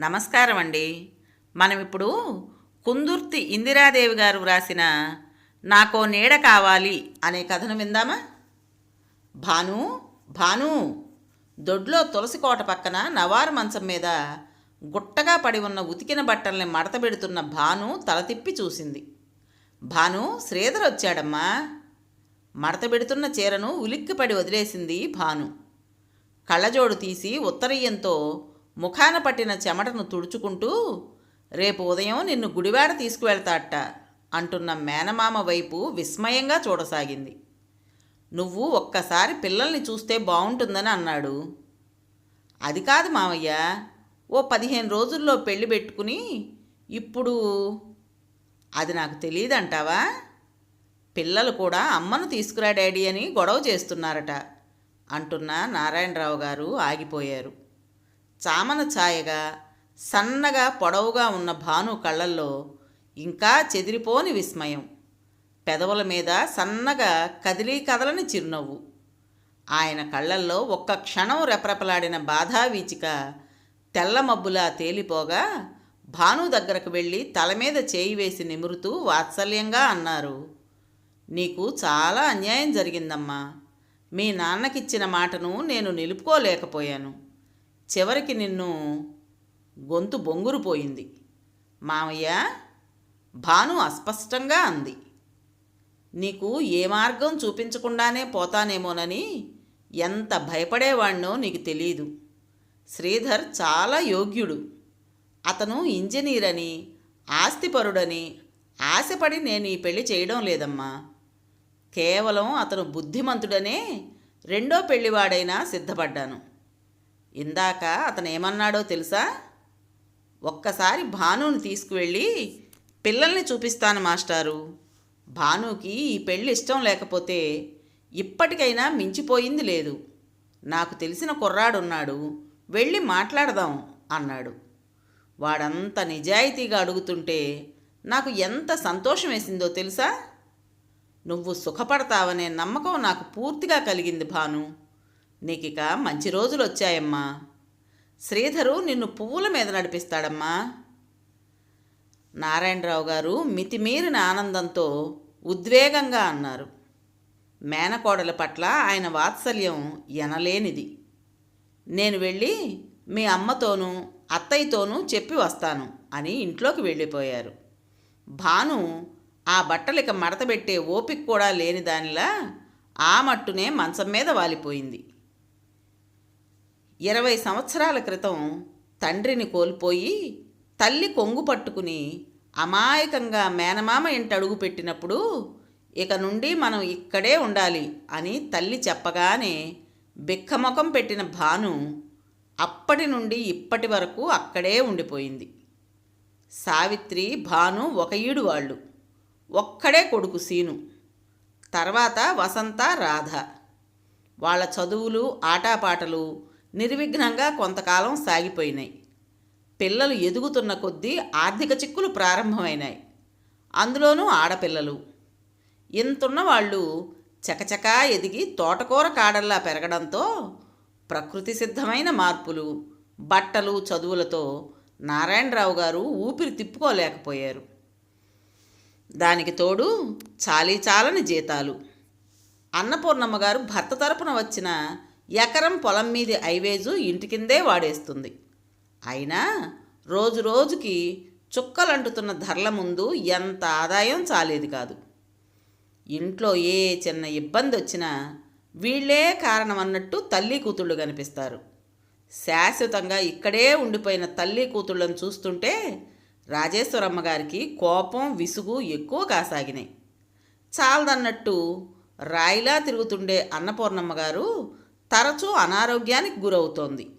నమస్కారం అండి మనం ఇప్పుడు కుందుర్తి ఇందిరాదేవి గారు వ్రాసిన నాకో నీడ కావాలి అనే కథను విందామా? భాను భాను దొడ్లో తులసి కోట పక్కన నవారు మంచం మీద గుట్టగా పడి ఉన్న ఉతికిన బట్టల్ని మడతబెడుతున్న భాను తల తిప్పి చూసింది. భాను శ్రీధర్ వచ్చాడమ్మా. మడతబెడుతున్న చీరను ఉలిక్కిపడి వదిలేసింది భాను. కళ్ళజోడు తీసి ఉత్తరీయంతో ముఖాన పట్టిన చెమటను తుడుచుకుంటూ రేపు ఉదయం నిన్ను గుడివాడ తీసుకువెళ్తాట అంటున్న మేనమామ వైపు విస్మయంగా చూడసాగింది. నువ్వు ఒక్కసారి పిల్లల్ని చూస్తే బాగుంటుందని అన్నాడు. అది కాదు మావయ్య ఓ పదిహేను రోజుల్లో పెళ్ళి పెట్టుకుని ఇప్పుడు అది నాకు తెలియదంటావా? పిల్లలు కూడా అమ్మను తీసుకురా డాడీ అని గొడవ చేస్తున్నారట అంటున్న నారాయణరావు గారు ఆగిపోయారు. చామన ఛాయగా సన్నగా పొడవుగా ఉన్న భాను కళ్ళల్లో ఇంకా చెదిరిపోని విస్మయం. పెదవుల మీద సన్నగా కదిలీ కదలని చిరునవ్వు. ఆయన కళ్ళల్లో ఒక్క క్షణం రెపరెపలాడిన బాధా వీచిక తెల్ల మబ్బులా తేలిపోగా భాను దగ్గరకు వెళ్ళి తల మీద చేయి వేసి నిమురుతూ వాత్సల్యంగా అన్నారు నీకు చాలా అన్యాయం జరిగిందమ్మా. మీ నాన్నకిచ్చిన మాటను నేను నిలుపుకోలేకపోయాను. చివరికి నిన్ను గొంతు బొంగురుపోయింది మామయ్య భాను అస్పష్టంగా అంది. నీకు ఏ మార్గం చూపించకుండానే పోతానేమోనని ఎంత భయపడేవాణ్ణో నీకు తెలీదు. శ్రీధర్ చాలా యోగ్యుడు. అతను ఇంజనీర్ అని ఆస్తిపరుడని ఆశపడి నేను ఈ పెళ్ళి చేయడం లేదమ్మా. కేవలం అతను బుద్ధిమంతుడనే రెండో పెళ్ళివాడైనా సిద్ధపడ్డాను. ఇందాక అతను ఏమన్నాడో తెలుసా? ఒక్కసారి భానుని తీసుకువెళ్ళి పిల్లల్ని చూపిస్తాను మాస్టారు. భానుకి ఈ పెళ్ళి ఇష్టం లేకపోతే ఇప్పటికైనా మించిపోయింది లేదు. నాకు తెలిసిన కుర్రాడున్నాడు వెళ్ళి మాట్లాడదాం అన్నాడు. వాడంత నిజాయితీగా అడుగుతుంటే నాకు ఎంత సంతోషం వేసిందో తెలుసా? నువ్వు సుఖపడతావనే నమ్మకం నాకు పూర్తిగా కలిగింది భాను. నీకిక మంచి రోజులు వచ్చాయమ్మా శ్రీధరు నిన్ను పువ్వుల మీద నడిపిస్తాడమ్మా. నారాయణరావు గారు మితిమీరిన ఆనందంతో ఉద్వేగంగా అన్నారు. మేనకోడల పట్ల ఆయన వాత్సల్యం ఎనలేనిది. నేను వెళ్ళి మీ అమ్మతోనూ అత్తయ్యతోనూ చెప్పి వస్తాను అని ఇంట్లోకి వెళ్ళిపోయారు. భాను ఆ బట్టలిక మడతబెట్టే ఓపిక కూడా లేని దానిలా ఆ మట్టునే మంచం మీద వాలిపోయింది. ఇరవై సంవత్సరాల క్రితం తండ్రిని కోల్పోయి తల్లి కొంగు పట్టుకుని అమాయకంగా మేనమామ ఇంట అడుగు పెట్టినప్పుడు ఇక నుండి మనం ఇక్కడే ఉండాలి అని తల్లి చెప్పగానే బిక్కముఖం పెట్టిన భాను అప్పటి నుండి ఇప్పటి వరకు అక్కడే ఉండిపోయింది. సావిత్రి భాను ఒక ఈడు వాళ్ళు. ఒక్కడే కొడుకు సీను. తర్వాత వసంత రాధ. వాళ్ళ చదువులు ఆటాపాటలు నిర్విఘ్నంగా కొంతకాలం సాగిపోయినాయి. పిల్లలు ఎదుగుతున్న కొద్దీ ఆర్థిక చిక్కులు ప్రారంభమైనాయి. అందులోనూ ఆడపిల్లలు. ఇంతున్న వాళ్ళు చకచకా ఎదిగి తోటకూర కాడల్లా పెరగడంతో ప్రకృతి సిద్ధమైన మార్పులు బట్టలు చదువులతో నారాయణరావు గారు ఊపిరి తిప్పుకోలేకపోయారు. దానికి తోడు చాలీ చాలని జీతాలు. అన్నపూర్ణమ్మ గారు భర్త తరపున వచ్చిన ఎకరం పొలం మీది ఐవేజు ఇంటి కిందే వాడేస్తుంది. అయినా రోజు రోజుకి చుక్కలంటుతున్న ధరల ముందు ఎంత ఆదాయం చాలేది కాదు. ఇంట్లో ఏ చిన్న ఇబ్బంది వచ్చినా వీళ్ళే కారణమన్నట్టు తల్లి కూతుళ్ళు కనిపిస్తారు. శాశ్వతంగా ఇక్కడే ఉండిపోయిన తల్లి కూతుళ్ళను చూస్తుంటే రాజేశ్వరమ్మ గారికి కోపం విసుగు ఎక్కువ కాసాగినాయి. చాలదన్నట్టు రాయిలా తిరుగుతుండే అన్నపూర్ణమ్మ గారు తరచూ అనారోగ్యానికి గురవుతోంది.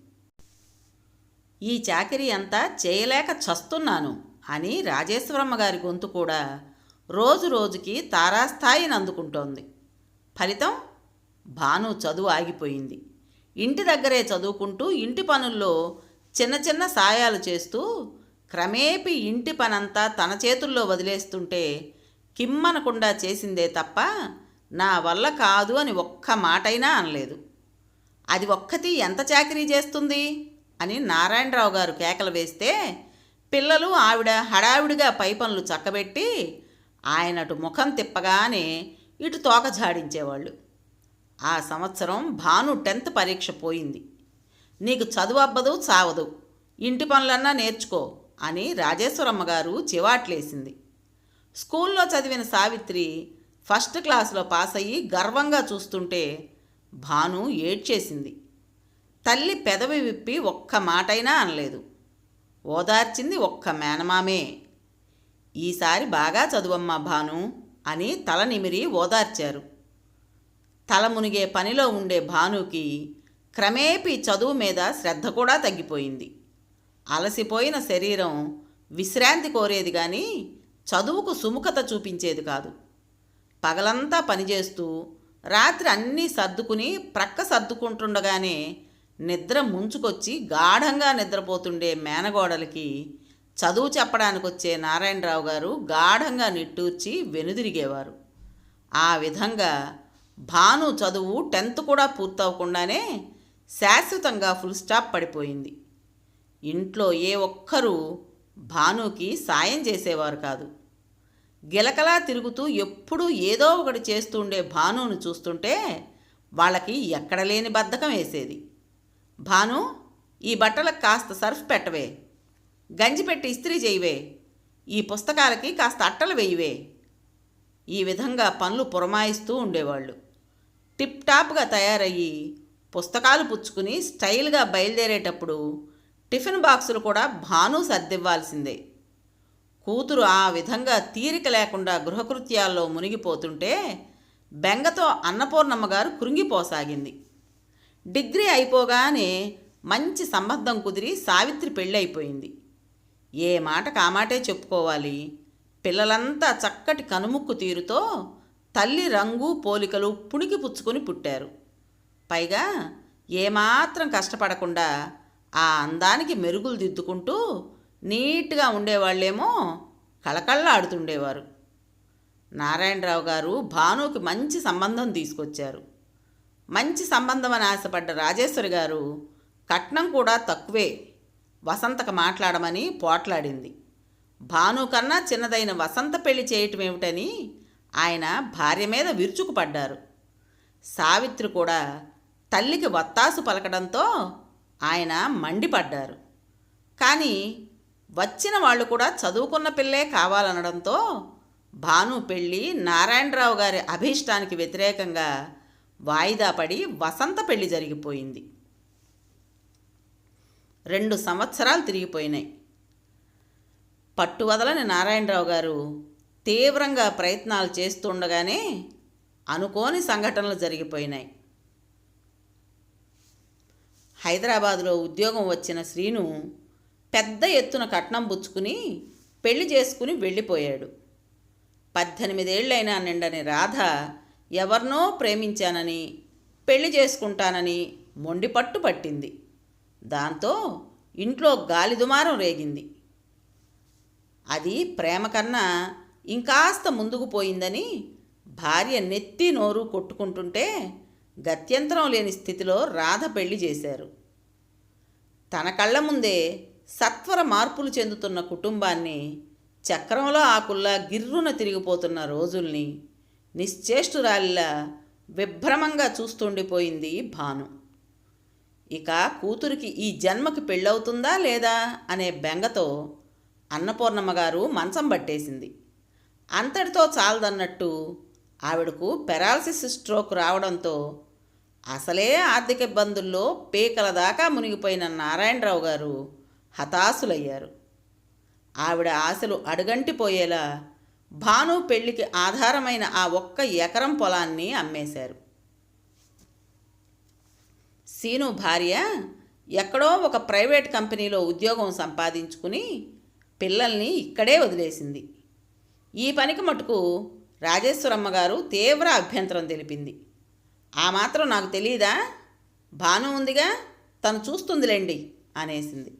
ఈ చాకరీ అంతా చేయలేక చస్తున్నాను అని రాజేశ్వరమ్మ గారి గొంతు కూడా రోజు రోజుకి తారాస్థాయిని అందుకుంటోంది. ఫలితం భాను చదువు ఆగిపోయింది. ఇంటి దగ్గరే చదువుకుంటూ ఇంటి పనుల్లో చిన్న చిన్న సాయాలు చేస్తూ క్రమేపీ ఇంటి పనంతా తన చేతుల్లో వదిలేస్తుంటే కిమ్మనకుండా చేసిందే తప్ప నా వల్ల కాదు అని ఒక్క మాటైనా అనలేదు. అది ఒక్కతి ఎంత చాకరీ చేస్తుంది? అని నారాయణరావు గారు కేకలు వేస్తే పిల్లలు ఆవిడ హడావిడిగా పై పనులు చక్కబెట్టి ఆయనటు ముఖం తిప్పగానే ఇటు తోక జాడించేవాళ్ళు. ఆ సంవత్సరం భాను టెన్త్ పరీక్ష పోయింది. నీకు చదువు అబ్బదు చావదు. ఇంటి పనులన్నా నేర్చుకో అని రాజేశ్వరమ్మ గారు చివాట్లేసింది. స్కూల్లో చదివిన సావిత్రి ఫస్ట్ క్లాస్లో పాస్ అయ్యి గర్వంగా చూస్తుంటే భాను ఏడ్చేసింది. తల్లి పెదవి విప్పి ఒక్క మాటైనా అనలేదు. ఓదార్చింది ఒక్క మేనమామే. ఈసారి బాగా చదువమ్మా భాను అని తల నిమిరి ఓదార్చారు. తల మునిగే పనిలో ఉండే భానుకి క్రమేపీ చదువు మీద శ్రద్ధ కూడా తగ్గిపోయింది. అలసిపోయిన శరీరం విశ్రాంతి కోరేది కానీ చదువుకు సుముఖత చూపించేది కాదు. పగలంతా పనిచేస్తూ రాత్రి అన్నీ సర్దుకుని ప్రక్క సర్దుకుంటుండగానే నిద్ర ముంచుకొచ్చి గాఢంగా నిద్రపోతుండే మేనగోడలకి చదువు చెప్పడానికి వచ్చే నారాయణరావు గారు గాఢంగా నిట్టూర్చి వెనుదిరిగేవారు. ఆ విధంగా భాను చదువు టెన్త్ కూడా పూర్తవకుండానే శాశ్వతంగా ఫుల్ స్టాప్ పడిపోయింది. ఇంట్లో ఏ ఒక్కరూ భానుకి సాయం చేసేవారు కాదు. గిలకలా తిరుగుతూ ఎప్పుడూ ఏదో ఒకటి చేస్తూ ఉండే భానును చూస్తుంటే వాళ్ళకి ఎక్కడ లేని బద్ధకం వేసేది. భాను ఈ బట్టలకు కాస్త సర్ఫ్ పెట్టవే. గంజి పెట్టి ఇస్త్రీ చేయవే. ఈ పుస్తకాలకి కాస్త అట్టలు వేయవే. ఈ విధంగా పనులు పురమాయిస్తూ ఉండేవాళ్ళు. టిప్ టాప్గా తయారయ్యి పుస్తకాలు పుచ్చుకుని స్టైల్గా బయలుదేరేటప్పుడు టిఫిన్ బాక్సులు కూడా భాను సర్దివ్వాల్సిందే. కూతురు ఆ విధంగా తీరిక లేకుండా గృహకృత్యాల్లో మునిగిపోతుంటే బెంగతో అన్నపూర్ణమ్మ గారు కృంగిపోసాగింది. డిగ్రీ అయిపోగానే మంచి సంబంధం కుదిరి సావిత్రి పెళ్ళైపోయింది. ఏ మాట కామాటే చెప్పుకోవాలి? పిల్లలంతా చక్కటి కనుముక్కు తీరుతో తల్లి రంగు పోలికలు పుణికి పుచ్చుకొని పుట్టారు. పైగా ఏమాత్రం కష్టపడకుండా ఆ అందానికి మెరుగులు దిద్దుకుంటూ నీట్గా ఉండేవాళ్ళేమో కళకళ్ళాడుతుండేవారు నారాయణరావు గారు భానుకి మంచి సంబంధం తీసుకొచ్చారు. మంచి సంబంధం అని ఆశపడ్డ రాజేశ్వరి గారు కట్నం కూడా తక్కువే వసంతకు మాట్లాడమని పోట్లాడింది. భాను కన్నా చిన్నదైన వసంత పెళ్ళి చేయటం ఏమిటని ఆయన భార్య మీద విరుచుకుపడ్డారు. సావిత్రి కూడా తల్లికి వత్తాసు పలకడంతో ఆయన మండిపడ్డారు. కానీ వచ్చిన వాళ్ళు కూడా చదువుకున్న పిల్లే కావాలనడంతో భాను పెళ్ళి నారాయణరావు గారి అభీష్టానికి వ్యతిరేకంగా వాయిదా పడి వసంత పెళ్ళి జరిగిపోయింది. రెండు సంవత్సరాలు తిరిగిపోయినాయి. పట్టువదలని నారాయణరావు గారు తీవ్రంగా ప్రయత్నాలు చేస్తుండగానే అనుకోని సంఘటనలు జరిగిపోయినాయి. హైదరాబాదులో ఉద్యోగం వచ్చిన శ్రీను పెద్ద ఎత్తున కట్నం పుచ్చుకుని పెళ్ళి చేసుకుని వెళ్ళిపోయాడు. పద్దెనిమిదేళ్ళైనా నిండని రాధ ఎవరినో ప్రేమించానని పెళ్ళి చేసుకుంటానని మొండిపట్టు పట్టింది. దాంతో ఇంట్లో గాలిదుమారం రేగింది. అది ప్రేమ కన్నా ఇంకాస్త ముందుకు పోయిందని భార్య నెత్తి నోరు కొట్టుకుంటుంటే గత్యంతరం లేని స్థితిలో రాధ పెళ్ళి చేశారు. తన కళ్ళ ముందే సత్వర మార్పులు చెందుతున్న కుటుంబాన్ని చక్రంలో ఆకుల్లా గిర్రున తిరిగిపోతున్న రోజుల్ని నిశ్చేష్టురాలిలా విభ్రమంగా చూస్తుండిపోయింది భాను. ఇక కూతురికి ఈ జన్మకి పెళ్ళవుతుందా లేదా అనే బెంగతో అన్నపూర్ణమ్మ గారు మంచం పట్టేసింది అంతటితో చాలదన్నట్టు ఆవిడకు పెరాలసిస్ స్ట్రోక్ రావడంతో అసలే ఆర్థిక ఇబ్బందుల్లో పేకల దాకా మునిగిపోయిన నారాయణరావు గారు హతాశులయ్యారు. ఆవిడ ఆశలు అడుగంటిపోయేలా భాను పెళ్ళికి ఆధారమైన ఆ ఒక్క ఎకరం పొలాన్ని అమ్మేశారు. సీను భార్య ఎక్కడో ఒక ప్రైవేట్ కంపెనీలో ఉద్యోగం సంపాదించుకుని పిల్లల్ని ఇక్కడే వదిలేసింది. ఈ పనికి మటుకు రాజేశ్వరమ్మ గారు తీవ్ర అభ్యంతరం తెలిపింది. ఆ మాత్రం నాకు తెలియదా భాను ఉందిగా? తను చూస్తుందిలేండి అనేసింది.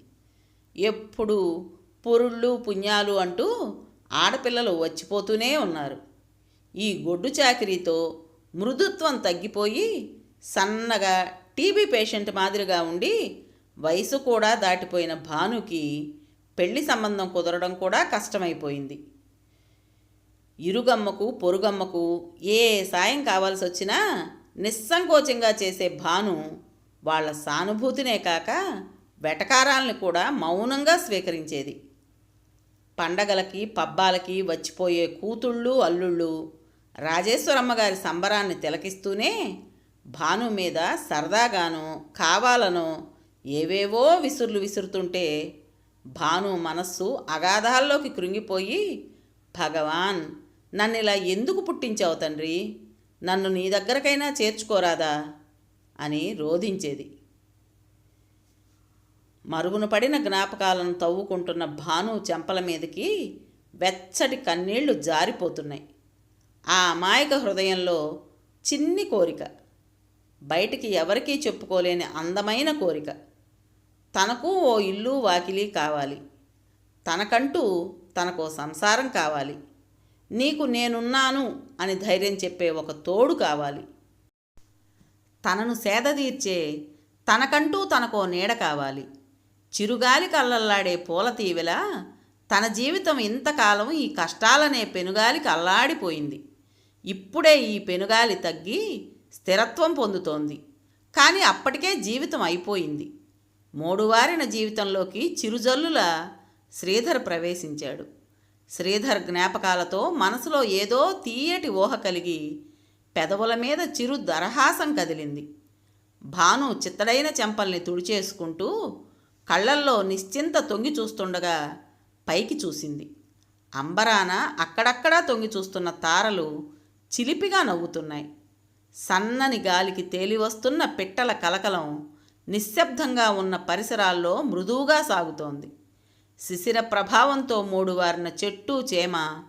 ఎప్పుడు పురుళ్ళు పుణ్యాలు అంటూ ఆడపిల్లలు వచ్చిపోతూనే ఉన్నారు. ఈ గొడ్డు చాకరీతో మృదుత్వం తగ్గిపోయి సన్నగా టీబీ పేషెంట్ మాదిరిగా ఉండి వయసు కూడా దాటిపోయిన భానుకి పెళ్ళి సంబంధం కుదరడం కూడా కష్టమైపోయింది. ఇరుగమ్మకు పొరుగమ్మకు ఏ సాయం కావాల్సి వచ్చినా నిస్సంకోచంగా చేసే భాను వాళ్ళ సానుభూతినే కాక వెటకారాల్ని కూడా మౌనంగా స్వీకరించేది. పండగలకి పబ్బాలకి వచ్చిపోయే కూతుళ్ళు అల్లుళ్ళు రాజేశ్వరమ్మ గారి సంబరాన్ని తిలకిస్తూనే భాను మీద సరదాగానో కావాలనో ఏవేవో విసురులు విసురుతుంటే భాను మనస్సు అగాధాల్లోకి కృంగిపోయి భగవాన్ నన్ను ఇలా ఎందుకు పుట్టించావు తండ్రి? నన్ను నీ దగ్గరకైనా చేర్చుకోరాదా? అని రోధించేది. మరుగున పడిన జ్ఞాపకాలను తవ్వుకుంటున్న భాను చెంపల మీదకి వెచ్చటి కన్నీళ్ళు జారిపోతున్నాయి. ఆ అమాయక హృదయంలో చిన్ని కోరిక. బయటికి ఎవరికీ చెప్పుకోలేని అందమైన కోరిక. తనకు ఓ ఇల్లు వాకిలి కావాలి. తనకంటూ తనకో సంసారం కావాలి. నీకు నేనున్నాను అని ధైర్యం చెప్పే ఒక తోడు కావాలి. తనను సేదతీర్చే తనకంటూ తనకో నీడ కావాలి. చిరుగాలి కళ్ళల్లాడే పూల తీవెలా తన జీవితం ఇంతకాలం ఈ కష్టాలనే పెనుగాలికి అల్లాడిపోయింది ఇప్పుడే ఈ పెనుగాలి తగ్గి స్థిరత్వం పొందుతోంది. కానీ అప్పటికే జీవితం అయిపోయింది. మూడువారిన జీవితంలోకి చిరుజల్లుల శ్రీధర్ ప్రవేశించాడు. శ్రీధర్ జ్ఞాపకాలతో మనసులో ఏదో తీయటి ఊహ కలిగి పెదవుల మీద చిరు దరహాసం కదిలింది. భాను చిత్తడైన చెంపల్ని తుడిచేసుకుంటూ కళ్ళల్లో నిశ్చింత తొంగి చూస్తుండగా పైకి చూసింది. అంబరాన అక్కడక్కడా తొంగి చూస్తున్న తారలు చిలిపిగా నవ్వుతున్నాయి. సన్నని గాలికి తేలివస్తున్న పిట్టల కలకలం నిశ్శబ్దంగా ఉన్న పరిసరాల్లో మృదువుగా సాగుతోంది. శిశిర ప్రభావంతో మూడువారిన చెట్టు చేమ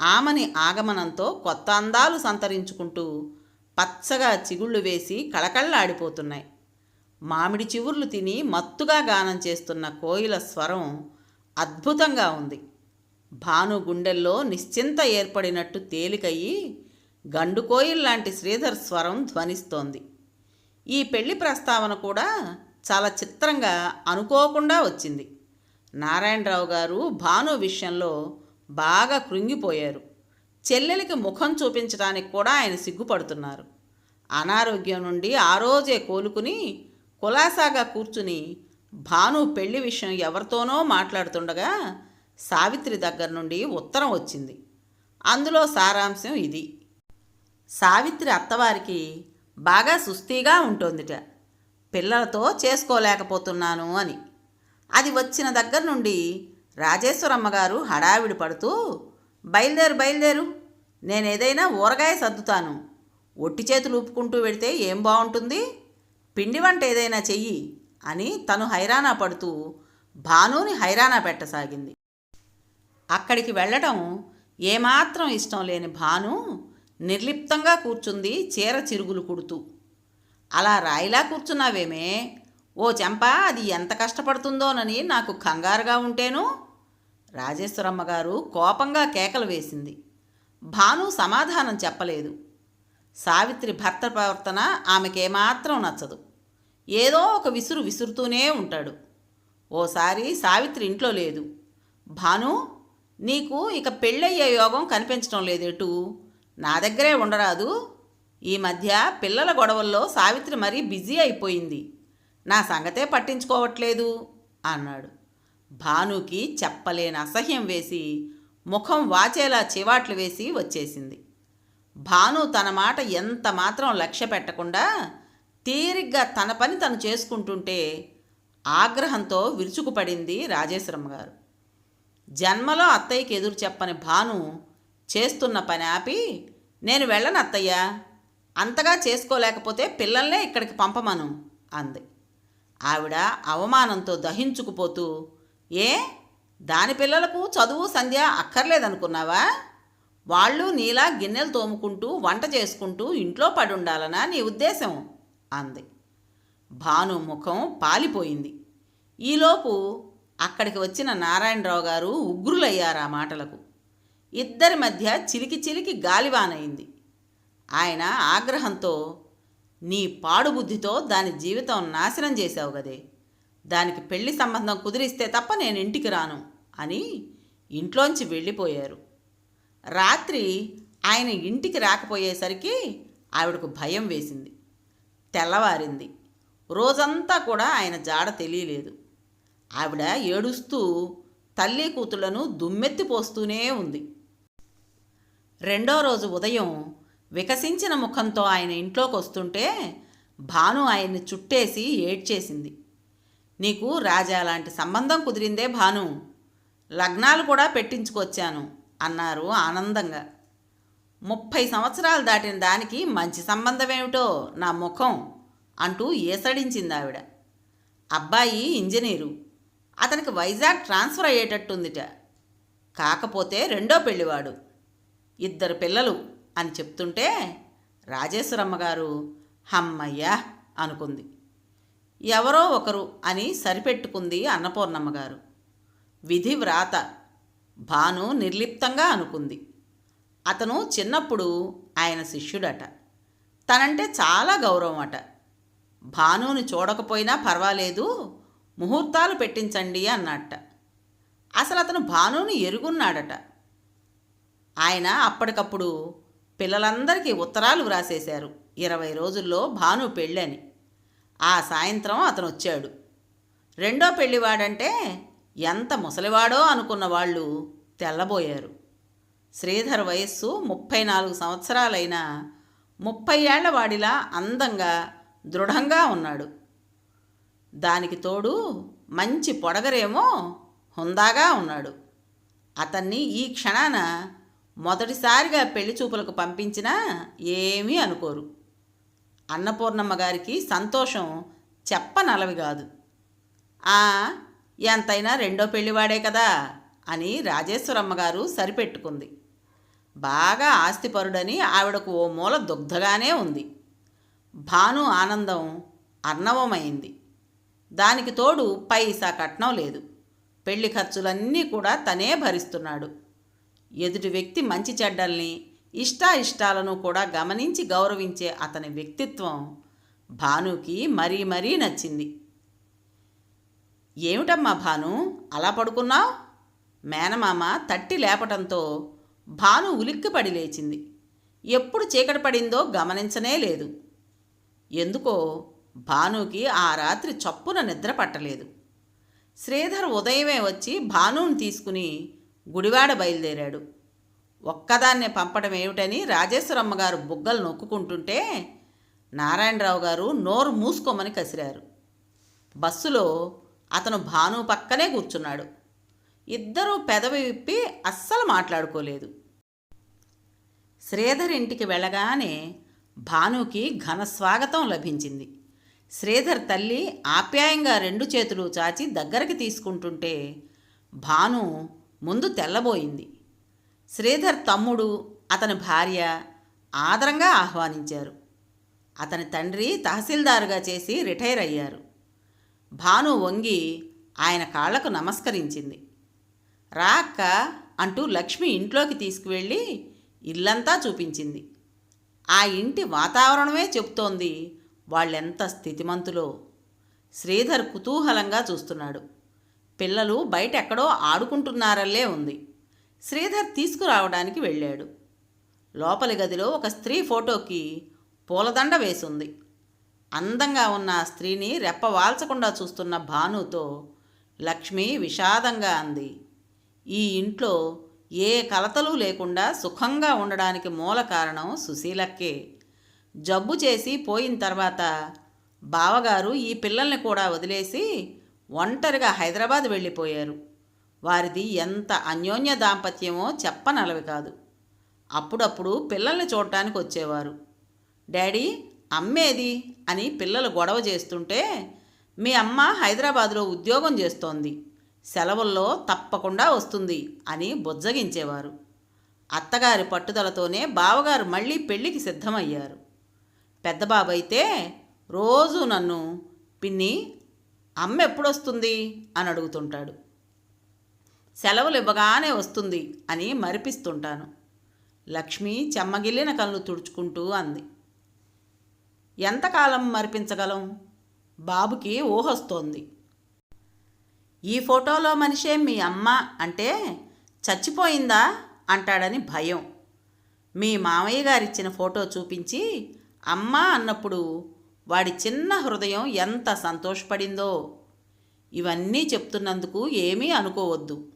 ఆమని ఆగమనంతో కొత్త అందాలు సంతరించుకుంటూ పచ్చగా చిగుళ్ళు వేసి కళకళ్ళాడిపోతున్నాయి మామిడి చివుర్లు తిని మత్తుగా గానం చేస్తున్న కోయిల స్వరం అద్భుతంగా ఉంది. భాను గుండెల్లో నిశ్చింత ఏర్పడినట్టు తేలికయ్యి గండు లాంటి శ్రీధర్ స్వరం ధ్వనిస్తోంది. ఈ పెళ్ళి ప్రస్తావన కూడా చాలా చిత్రంగా అనుకోకుండా వచ్చింది. నారాయణరావు గారు భాను విషయంలో బాగా కృంగిపోయారు. చెల్లెలికి ముఖం చూపించడానికి కూడా ఆయన సిగ్గుపడుతున్నారు. అనారోగ్యం నుండి ఆ రోజే కోలుకుని కులాసాగా కూర్చుని భాను పెళ్ళి విషయం ఎవరితోనో మాట్లాడుతుండగా సావిత్రి దగ్గర నుండి ఉత్తరం వచ్చింది. అందులో సారాంశం ఇది. సావిత్రి అత్తవారికి బాగా సుస్తీగా ఉంటుందిట. పిల్లలతో చేసుకోలేకపోతున్నాను అని. అది వచ్చిన దగ్గర నుండి రాజేశ్వరమ్మ గారు హడావిడి పడుతూ బయలుదేరు బయలుదేరు. నేనేదైనా ఊరగాయ సర్దుతాను. ఒట్టి చేతులు ఊపుకుంటూ వెడితే ఏం బాగుంటుంది పిండి వంట ఏదైనా చెయ్యి అని తను హైరానా పడుతూ భానుని హైరానా పెట్టసాగింది. అక్కడికి వెళ్ళటం ఏమాత్రం ఇష్టం లేని భాను నిర్లిప్తంగా కూర్చుంది చీర చిరుగులు కుడుతూ. అలా రాయిలా కూర్చున్నావేమే? ఓ చెంప అది ఎంత కష్టపడుతుందోనని నాకు కంగారుగా ఉంటేను? రాజేశ్వరమ్మ గారు కోపంగా కేకలు వేసింది. భాను సమాధానం చెప్పలేదు. సావిత్రి భర్త ప్రవర్తన ఆమెకేమాత్రం నచ్చదు. ఏదో ఒక విసురు విసురుతూనే ఉంటాడు. ఓసారి సావిత్రి ఇంట్లో లేదు. భాను నీకు ఇక పెళ్ళయ్యే యోగం కనిపించడం లేదేటు నా దగ్గరే ఉండరాదు. ఈ మధ్య పిల్లల గొడవల్లో సావిత్రి మరీ బిజీ అయిపోయింది. నా సంగతే పట్టించుకోవట్లేదు అన్నాడు. భానుకి చెప్పలేని అసహ్యం వేసి ముఖం వాచేలా చివాట్లు వేసి వచ్చేసింది. భాను తన మాట ఎంత మాత్రం లక్ష్య పెట్టకుండా తీరిగ్గా తన పని తను చేసుకుంటుంటే ఆగ్రహంతో విరుచుకుపడింది రాజేశ్వరమ్మ గారు. జన్మలో అత్తయ్యకి ఎదురు చెప్పని భాను చేస్తున్న పని ఆపి నేను వెళ్ళను అత్తయ్య అంతగా చేసుకోలేకపోతే పిల్లల్నే ఇక్కడికి పంపమను అంది. ఆవిడ అవమానంతో దహించుకుపోతూ ఏ దాని పిల్లలకు చదువు సంధ్య అక్కర్లేదనుకున్నావా? వాళ్ళు నీలా గిన్నెలు తోముకుంటూ వంట చేసుకుంటూ ఇంట్లో పడుండాలనా నీ ఉద్దేశం? అంది. భాను ముఖం పాలిపోయింది. ఈలోపు అక్కడికి వచ్చిన నారాయణరావు గారు ఉగ్రులయ్యారు ఆ మాటలకు. ఇద్దరి మధ్య చిలికి చిలికి గాలివానయింది ఆయన ఆగ్రహంతో నీ పాడుబుద్ధితో దాని జీవితం నాశనం చేశావు గదే. దానికి పెళ్ళి సంబంధం కుదిరిస్తే తప్ప నేను ఇంటికి రాను అని ఇంట్లోంచి వెళ్ళిపోయారు. రాత్రి ఆయన ఇంటికి రాకపోయేసరికి ఆవిడకు భయం వేసింది. తెల్లవారింది. రోజంతా కూడా ఆయన జాడ తెలియలేదు. ఆవిడ ఏడుస్తూ తల్లి కూతుళ్ళను దుమ్మెత్తి పోస్తూనే ఉంది. రెండో రోజు ఉదయం వికసించిన ముఖంతో ఆయన ఇంట్లోకి వస్తుంటే భాను ఆయన్ని చుట్టేసి ఏడ్చేసింది. నీకు రాజా లాంటి సంబంధం కుదిరిందే భాను. లగ్నాలు కూడా పెట్టించుకొచ్చాను. అన్నారు ఆనందంగా. ముప్పై సంవత్సరాలు దాటిన దానికి మంచి సంబంధం ఏమిటో నా ముఖం అంటూ ఏసడించింది ఆవిడ అబ్బాయి ఇంజనీరు. అతనికి వైజాగ్ ట్రాన్స్ఫర్ అయ్యేటట్టుందిట. కాకపోతే రెండో పెళ్ళివాడు ఇద్దరు పిల్లలు అని చెప్తుంటే రాజేశ్వరమ్మ గారు హమ్మయ్యా అనుకుంది. ఎవరో ఒకరు అని సరిపెట్టుకుంది అన్నపూర్ణమ్మ గారు. విధి వ్రాత భాను నిర్లిప్తంగా అనుకుంది. అతను చిన్నప్పుడు ఆయన శిష్యుడట. తనంటే చాలా గౌరవం అట భానుని చూడకపోయినా పర్వాలేదు ముహూర్తాలు పెట్టించండి అన్నట్ట. అసలు అతను భానుని ఎరుగున్నాడట. ఆయన అప్పటికప్పుడు పిల్లలందరికీ ఉత్తరాలు వ్రాసేశారు. ఇరవై రోజుల్లో భాను పెళ్ళని. ఆ సాయంత్రం అతను వచ్చాడు రెండో పెళ్ళివాడంటే ఎంత ముసలివాడో అనుకున్న వాళ్ళు తెల్లబోయారు. శ్రీధర్ వయస్సు ముప్పై నాలుగు సంవత్సరాలైన ముప్పై ఏళ్ళ వాడిలా అందంగా దృఢంగా ఉన్నాడు. దానికి తోడు మంచి పొడగరేమో హుందాగా ఉన్నాడు. అతన్ని ఈ క్షణాన మొదటిసారిగా పెళ్ళి చూపులకు పంపించినా ఏమీ అనుకోరు. అన్నపూర్ణమ్మ గారికి సంతోషం చెప్పనలవి కాదు. ఆ ఎంతైనా రెండో పెళ్ళివాడే కదా అని రాజేశ్వరమ్మ గారు సరిపెట్టుకుంది. బాగా ఆస్తిపరుడని ఆవిడకు ఓ మూల దుగ్ధగానే ఉంది. భాను ఆనందం అర్ణవమైంది దానికి తోడు పైసా కట్నం లేదు. పెళ్ళి ఖర్చులన్నీ కూడా తనే భరిస్తున్నాడు. ఎదుటి వ్యక్తి మంచి చెడ్డల్ని ఇష్టాయిష్టాలను కూడా గమనించి గౌరవించే అతని వ్యక్తిత్వం భానుకి మరీ మరీ నచ్చింది. ఏమిటమ్మా భాను? అలా పడుకున్నావు? మేనమామ తట్టి లేపటంతో భాను ఉలిక్కిపడి లేచింది. ఎప్పుడు చీకటి పడిందో గమనించనే లేదు. ఎందుకో భానుకి ఆ రాత్రి చప్పున నిద్ర పట్టలేదు. శ్రీధర్ ఉదయమే వచ్చి భానుని తీసుకుని గుడివాడ బయలుదేరాడు. ఒక్కదాన్నే పంపడం ఏమిటని రాజేశ్వరమ్మ గారు బుగ్గలు నొక్కుకుంటుంటే నారాయణరావు గారు నోరు మూసుకోమని కసిరారు. బస్సులో అతను భాను పక్కనే కూర్చున్నాడు. ఇద్దరూ పెదవి విప్పి అస్సలు మాట్లాడుకోలేదు. శ్రీధర్ ఇంటికి వెళ్ళగానే భానుకి ఘన స్వాగతం లభించింది. శ్రీధర్ తల్లి ఆప్యాయంగా రెండు చేతులు చాచి దగ్గరికి తీసుకుంటుంటే భాను ముందు తెల్లబోయింది. శ్రీధర్ తమ్ముడు అతని భార్య ఆదరంగా ఆహ్వానించారు. అతని తండ్రి తహసీల్దారుగా చేసి రిటైర్ అయ్యారు. భాను వంగి ఆయన కాళ్ళకు నమస్కరించింది. రా అక్క అంటూ లక్ష్మి ఇంట్లోకి తీసుకువెళ్ళి ఇల్లంతా చూపించింది. ఆ ఇంటి వాతావరణమే చెబుతోంది వాళ్ళెంత స్థితిమంతులో. శ్రీధర్ కుతూహలంగా చూస్తున్నాడు. పిల్లలు బయట ఎక్కడో ఆడుకుంటున్నారల్లే ఉంది. శ్రీధర్ తీసుకురావడానికి వెళ్ళాడు. లోపలి గదిలో ఒక స్త్రీ ఫోటోకి పూలదండ వేసుంది. అందంగా ఉన్న ఆ స్త్రీని రెప్పవాల్చకుండా చూస్తున్న భానుతో లక్ష్మి విషాదంగా అంది. ఈ ఇంట్లో ఏ కలతలు లేకుండా సుఖంగా ఉండడానికి మూల కారణం సుశీలక్కే. జబ్బు చేసి పోయిన తర్వాత బావగారు ఈ పిల్లల్ని కూడా వదిలేసి ఒంటరిగా హైదరాబాద్ వెళ్ళిపోయారు. వారిది ఎంత అన్యోన్య దాంపత్యమో చెప్పనలవి కాదు. అప్పుడప్పుడు పిల్లల్ని చూడటానికి వచ్చేవారు. డాడీ అమ్మేది అని పిల్లలు గొడవ చేస్తుంటే మీ అమ్మ హైదరాబాదులో ఉద్యోగం చేస్తోంది. సెలవుల్లో తప్పకుండా వస్తుంది అని బుజ్జగించేవారు. అత్తగారి పట్టుదలతోనే బావగారు మళ్ళీ పెళ్ళికి సిద్ధమయ్యారు. పెద్దబాబైతే రోజూ నన్ను పిన్ని అమ్మ ఎప్పుడొస్తుంది అని అడుగుతుంటాడు. సెలవులు ఇవ్వగానే వస్తుంది అని మరిపిస్తుంటాను. లక్ష్మి చెమ్మగిల్లిన కళ్ళు తుడుచుకుంటూ అంది. ఎంతకాలం మరిపించగలం? బాబుకి ఊహొస్తోంది. ఈ ఫోటోలో మనిషే మీ అమ్మ అంటే చచ్చిపోయిందా? అంటాడని భయం. మీ మామయ్య గారిచ్చిన ఫోటో చూపించి అమ్మ అన్నప్పుడు వాడి చిన్న హృదయం ఎంత సంతోషపడిందో. ఇవన్నీ చెప్తున్నందుకు ఏమీ అనుకోవద్దు.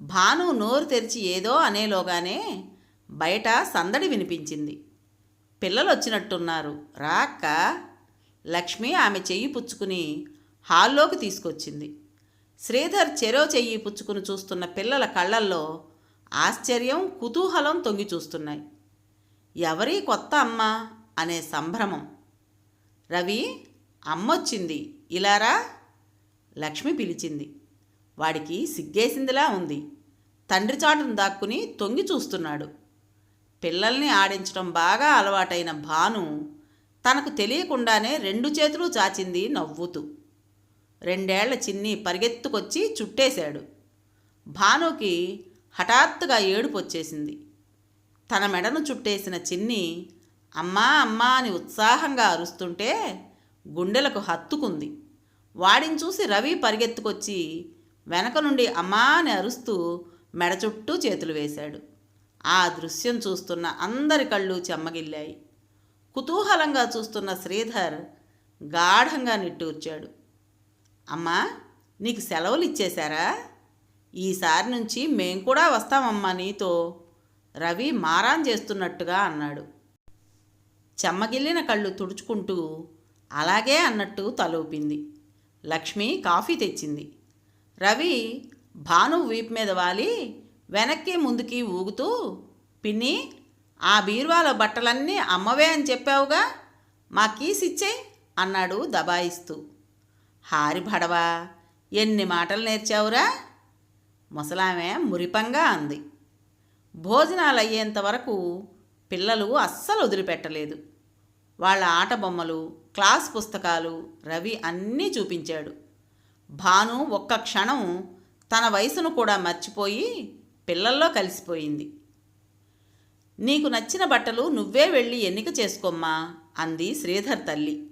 భాను నోరు తెరిచి ఏదో అనేలోగానే బయట సందడి వినిపించింది. పిల్లలు వచ్చినట్టున్నారు రాక్క లక్ష్మి ఆమె చెయ్యి పుచ్చుకుని హాల్లోకి తీసుకొచ్చింది. శ్రీధర్ చెరో చెయ్యి పుచ్చుకుని చూస్తున్న పిల్లల కళ్ళల్లో ఆశ్చర్యం కుతూహలం తొంగి చూస్తున్నాయి. ఎవరి కొత్త అమ్మ అనే సంభ్రమం. రవి అమ్మొచ్చింది ఇలారా? లక్ష్మి పిలిచింది. వాడికి సిగ్గేసిందిలా ఉంది. తండ్రి చాటును దాక్కుని తొంగి చూస్తున్నాడు. పిల్లల్ని ఆడించడం బాగా అలవాటైన భాను తనకు తెలియకుండానే రెండు చేతులు చాచింది నవ్వుతూ. రెండేళ్ళ చిన్ని పరిగెత్తుకొచ్చి చుట్టేశాడు. భానుకి హఠాత్తుగా ఏడుపు వచ్చేసింది. తన మెడను చుట్టేసిన చిన్ని అమ్మా అమ్మా అని ఉత్సాహంగా అరుస్తుంటే గుండెలకు హత్తుకుంది. వాడిని చూసి రవి పరిగెత్తుకొచ్చి వెనక నుండి అమ్మా అని అరుస్తూ మెడ చుట్టూ చేతులు వేశాడు. ఆ దృశ్యం చూస్తున్న అందరి కళ్ళు చెమ్మగిల్లాయి. కుతూహలంగా చూస్తున్న శ్రీధర్ గాఢంగా నిట్టూర్చాడు. అమ్మా నీకు సెలవులు ఇచ్చేశారా? ఈసారి నుంచి మేం కూడా వస్తామమ్మా నీతో రవి మారాన్ చేస్తున్నట్టుగా అన్నాడు. చెమ్మగిల్లిన కళ్ళు తుడుచుకుంటూ అలాగే అన్నట్టు తలూపింది. లక్ష్మి కాఫీ తెచ్చింది. రవి భాను వీపు మీద వాలి వెనక్కి ముందుకి ఊగుతూ పిన్ని ఆ బీరువాలో బట్టలన్నీ అమ్మవే అని చెప్పావుగా? మా కీస్ ఇచ్చేయి అన్నాడు దబాయిస్తూ. హారి భడవా ఎన్ని మాటలు నేర్చావురా? ముసలామె మురిపంగా అంది. భోజనాలు అయ్యేంత వరకు పిల్లలు అస్సలు వదిలిపెట్టలేదు. వాళ్ళ ఆట బొమ్మలు క్లాస్ పుస్తకాలు రవి అన్నీ చూపించాడు. భాను ఒక్క క్షణం తన వయసును కూడా మర్చిపోయి పిల్లల్లో కలిసిపోయింది. నీకు నచ్చిన బట్టలు నువ్వే వెళ్ళి ఎన్నిక చేసుకోమ్మా అంది శ్రీధర్ తల్లి.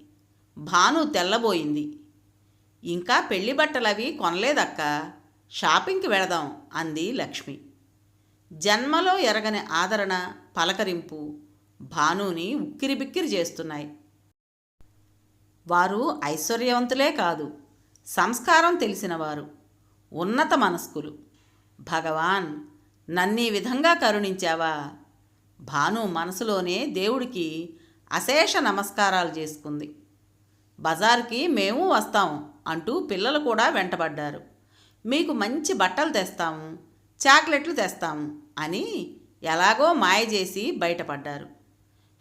భాను తెల్లబోయింది. ఇంకా పెళ్ళి బట్టలవి కొనలేదక్క షాపింగ్కి వెళదాం అంది లక్ష్మి. జన్మలో ఎరగని ఆదరణ పలకరింపు భానుని ఉక్కిరిబిక్కిరి చేస్తున్నాయి. వారు ఐశ్వర్యవంతులే కాదు సంస్కారం తెలిసినవారు ఉన్నత మనస్కులు. భగవాన్ నన్నీ విధంగా కరుణించావా? భాను మనసులోనే దేవుడికి అశేష నమస్కారాలు చేసుకుంది. బజార్కి మేము వస్తాం అంటూ పిల్లలు కూడా వెంటబడ్డారు. మీకు మంచి బట్టలు తెస్తాము చాక్లెట్లు తెస్తాము అని ఎలాగో మాయ చేసి బయటపడ్డారు.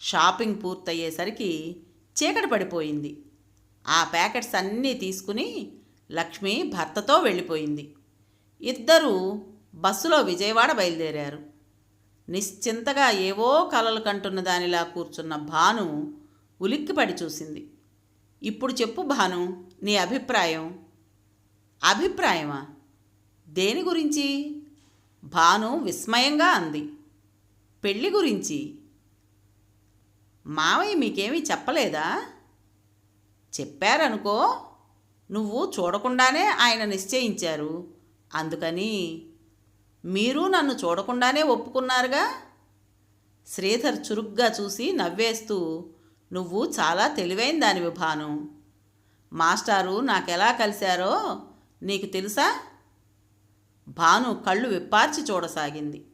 షాపింగ్ పూర్తయ్యేసరికి చీకటి పడిపోయింది. ఆ ప్యాకెట్స్ అన్నీ తీసుకుని లక్ష్మి భర్తతో వెళ్ళిపోయింది. ఇద్దరూ బస్సులో విజయవాడ బయలుదేరారు. నిశ్చింతగా ఏవో కలలు కంటున్న దానిలా కూర్చున్న భాను ఉలిక్కిపడి చూసింది. ఇప్పుడు చెప్పు భాను నీ అభిప్రాయం? అభిప్రాయమా? దేని గురించి? భాను విస్మయంగా అంది. పెళ్ళి గురించి? మావయ్య మీకేమీ చెప్పలేదా? చెప్పారనుకో నువ్వు చూడకుండానే ఆయన నిశ్చయించారు. అందుకని మీరు నన్ను చూడకుండానే ఒప్పుకున్నారుగా? శ్రీధర్ చురుగ్గా చూసి నవ్వేస్తూ నువ్వు చాలా తెలివైన దానివి భాను. మాస్టారు నాకెలా కలిశారో నీకు తెలుసా? భాను కళ్ళు విప్పార్చి చూడసాగింది.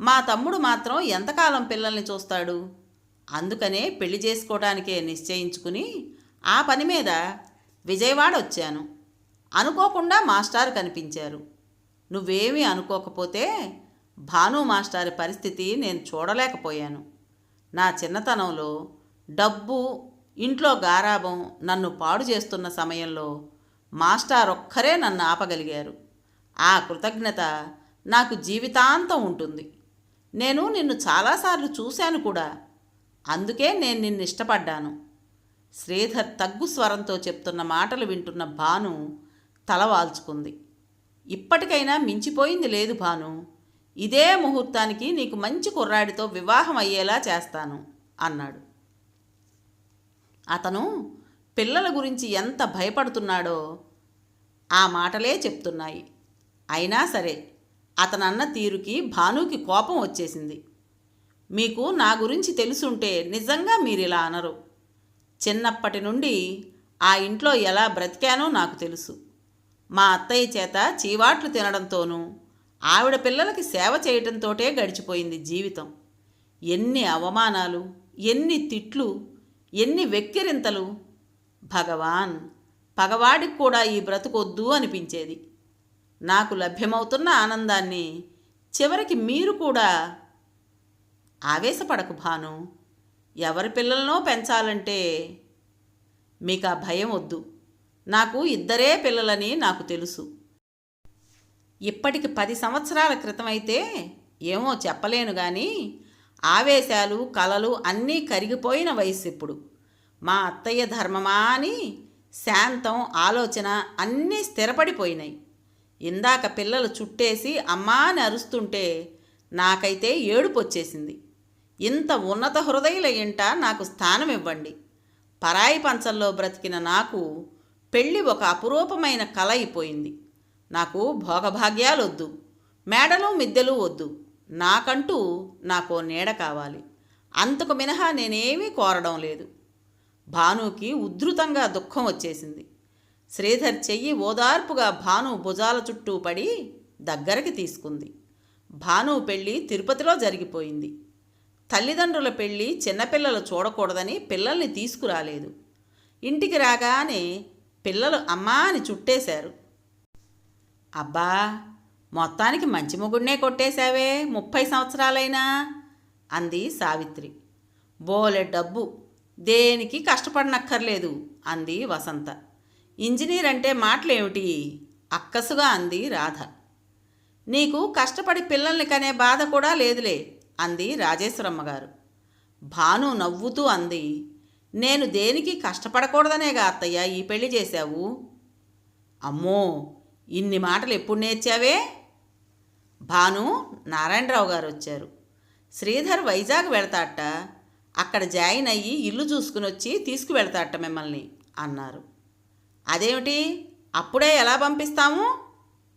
మా తమ్ముడు మాత్రం ఎంతకాలం పిల్లల్ని చూస్తాడు? అందుకనే పెళ్ళి చేసుకోవడానికే నిశ్చయించుకుని ఆ పని మీద విజయవాడ వచ్చాను అనుకోకుండా మాస్టారు కనిపించారు. నువ్వేమీ అనుకోకపోతే భాను మాస్టారి పరిస్థితి నేను చూడలేకపోయాను. నా చిన్నతనంలో డబ్బు ఇంట్లో గారాబం నన్ను పాడు చేస్తున్న సమయంలో మాస్టార్ ఒక్కరే నన్ను ఆపగలిగారు. ఆ కృతజ్ఞత నాకు జీవితాంతం ఉంటుంది. నేను నిన్ను చాలాసార్లు చూశాను కూడా. అందుకే నేను నిన్ను ఇష్టపడ్డాను. శ్రీధర్ తగ్గు స్వరంతో చెప్తున్న మాటలు వింటున్న భాను తలవాల్చుకుంది ఇప్పటికైనా మించిపోయింది లేదు భాను. ఇదే ముహూర్తానికి నీకు మంచి కుర్రాడితో వివాహం అయ్యేలా చేస్తాను అన్నాడు. అతను పిల్లల గురించి ఎంత భయపడుతున్నాడో ఆ మాటలే చెప్తున్నాయి. అయినా సరే అతనన్న తీరుకి భానుకి కోపం వచ్చేసింది. మీకు నా గురించి తెలుసుంటే నిజంగా మీరు ఇలా అనరు. చిన్నప్పటి నుండి ఆ ఇంట్లో ఎలా బ్రతికానో నాకు తెలుసు. మా అత్తయ్య చేత చీవాట్లు తినడంతోనూ ఆవిడ పిల్లలకి సేవ చేయటంతోటే గడిచిపోయింది జీవితం. ఎన్ని అవమానాలు ఎన్ని తిట్లు ఎన్ని వెక్కిరింతలు. భగవాన్ పగవాడికి కూడా ఈ బ్రతుకొద్దు అనిపించేది. నాకు లభ్యమవుతున్న ఆనందాన్ని చివరికి మీరు కూడా ఆవేశపడకు భాను. ఎవరి పిల్లలనో పెంచాలంటే మీకు ఆ భయం వద్దు. నాకు ఇద్దరే పిల్లలని నాకు తెలుసు. ఇప్పటికి పది సంవత్సరాల క్రితమైతే ఏమో చెప్పలేను కానీ ఆవేశాలు కలలు అన్నీ కరిగిపోయిన వయసు ఇప్పుడు మా అత్తయ్య ధర్మమా అని శాంతం ఆలోచన అన్నీ స్థిరపడిపోయినాయి. ఇందాక పిల్లలు చుట్టేసి అమ్మా అని అరుస్తుంటే నాకైతే ఏడుపు వచ్చేసింది ఇంత ఉన్నత హృదయుల ఇంట నాకు స్థానం ఇవ్వండి పరాయి పంచల్లో బ్రతికిన నాకు పెళ్ళి ఒక అపురూపమైన కల అయిపోయింది. నాకు భోగభాగ్యాలు వద్దు మేడలు మిద్దెలు వద్దు. నాకంటూ నాకో నీడ కావాలి. అంతకు మినహా నేనేమీ కోరడం లేదు. భానుకి ఉద్ధృతంగా దుఃఖం వచ్చేసింది. శ్రీధర్ చెయ్యి ఓదార్పుగా భాను భుజాల చుట్టూ పడి దగ్గరికి తీసుకుంది. భాను పెళ్ళి తిరుపతిలో జరిగిపోయింది. తల్లిదండ్రుల పెళ్ళి చిన్నపిల్లలు చూడకూడదని పిల్లల్ని తీసుకురాలేదు. ఇంటికి రాగానే పిల్లలు అమ్మా అని చుట్టేశారు. అబ్బా మొత్తానికి మంచి మొగుడినే కొట్టేశావే ముప్పై సంవత్సరాలైనా అంది సావిత్రి. బోలె డబ్బు దేనికి కష్టపడనక్కర్లేదు అంది వసంత. ఇంజనీర్ అంటే మాటలేమిటి? అక్కసుగా అంది రాధ. నీకు కష్టపడి పిల్లల్ని కనే బాధ కూడా లేదులే అంది రాజేశ్వరమ్మ గారు భాను నవ్వుతూ అంది నేను దేనికి కష్టపడకూడదనేగా అత్తయ్య ఈ పెళ్ళి చేశావు? అమ్మో ఇన్ని మాటలు ఎప్పుడు నేర్చావే? భాను నారాయణరావు గారు వచ్చారు. శ్రీధర్ వైజాగ్ వెళ్తాట. అక్కడ జాయిన్ అయ్యి ఇల్లు చూసుకుని వచ్చి తీసుకువెళ్తాట మిమ్మల్ని అన్నారు. అదేమిటి? అప్పుడే ఎలా పంపిస్తాము?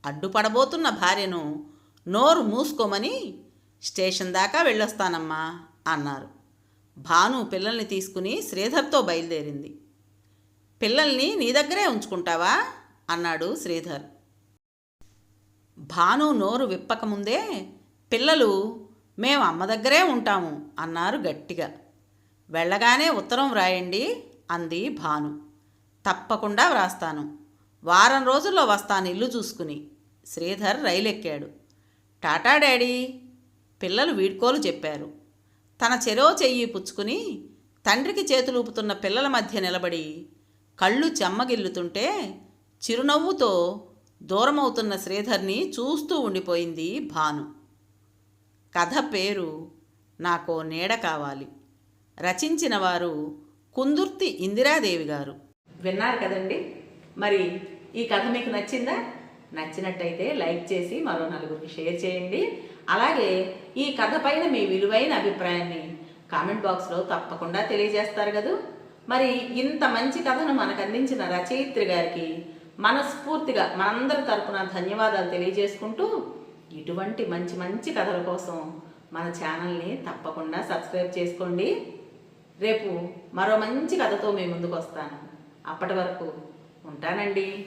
అడ్డుపడబోతున్న భార్యను నోరు మూసుకోమని స్టేషన్ దాకా వెళ్ళొస్తానమ్మా అన్నారు. భాను పిల్లల్ని తీసుకుని శ్రీధర్తో బయలుదేరింది. పిల్లల్ని నీ దగ్గరే ఉంచుకుంటావా? అన్నాడు శ్రీధర్. భాను నోరు విప్పకముందే పిల్లలు మేము అమ్మ దగ్గరే ఉంటాము అన్నారు గట్టిగా. వెళ్ళగానే ఉత్తరం వ్రాయండి అంది భాను. తప్పకుండా వ్రాస్తాను. వారం రోజుల్లో వస్తాను ఇల్లు చూసుకుని. శ్రీధర్ రైలెక్కాడు. టాటా డాడీ పిల్లలు వీడ్కోలు చెప్పారు. తన చెరో చెయ్యి పుచ్చుకుని తండ్రికి చేతులూపుతున్న పిల్లల మధ్య నిలబడి కళ్ళు చెమ్మగిల్లుతుంటే చిరునవ్వుతో దూరమవుతున్న శ్రీధర్ని చూస్తూ ఉండిపోయింది భాను. కథ పేరు నాకో నీడ కావాలి. రచించిన వారు కుందుర్తి ఇందిరాదేవి గారు. విన్నారు కదండి. మరి ఈ కథ మీకు నచ్చిందా? నచ్చినట్టయితే లైక్ చేసి మరో నలుగురికి షేర్ చేయండి. అలాగే ఈ కథ పైన మీ విలువైన అభిప్రాయాన్ని కామెంట్ బాక్స్లో తప్పకుండా తెలియజేస్తారు కదూ? మరి ఇంత మంచి కథను మనకు అందించిన రచయిత్రి గారికి మనస్ఫూర్తిగా మనందరి తరపున ధన్యవాదాలు తెలియజేసుకుంటూ ఇటువంటి మంచి మంచి కథల కోసం మన ఛానల్ని తప్పకుండా సబ్స్క్రైబ్ చేసుకోండి. రేపు మరో మంచి కథతో మీ ముందుకు వస్తాను అప్పటి వరకు ఉంటానండి.